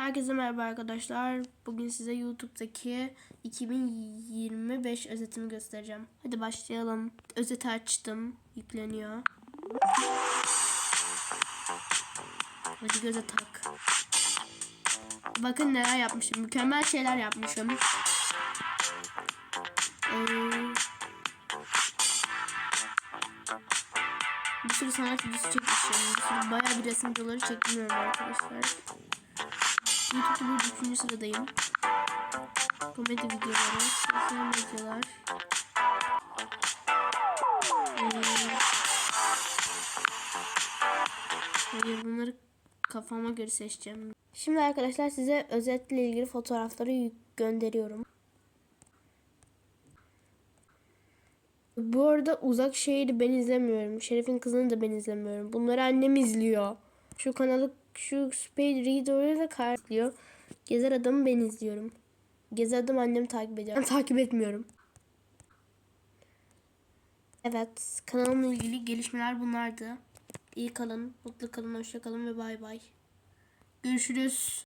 Herkese merhaba arkadaşlar. Bugün size YouTube'daki 2025 özetimi göstereceğim. Hadi başlayalım. Özeti açtım. Yükleniyor. Hadi göze tak. Bakın neler yapmışım. Mükemmel şeyler yapmışım. Ee, bir sürü sanat videosu çekmişim. Bir sürü bayağı bir resim videoları çekmiyorum arkadaşlar. YouTube'da bir üçüncü sıradayım. Komedi videoları, sosyal medyalar. Ee, hayır bunları kafama göre seçeceğim. Şimdi arkadaşlar size özetle ilgili fotoğrafları gönderiyorum. Bu arada uzak şehri ben izlemiyorum. Şerif'in kızını da ben izlemiyorum. Bunları annem izliyor. Şu kanalı şu Speed Reader'ı da karşılıyor. Gezer adamı ben izliyorum. Gezer adamı annem takip ediyor. Ben takip etmiyorum. Evet kanalımla ilgili gelişmeler bunlardı. İyi kalın, mutlu kalın, hoşça kalın ve bay bay. Görüşürüz.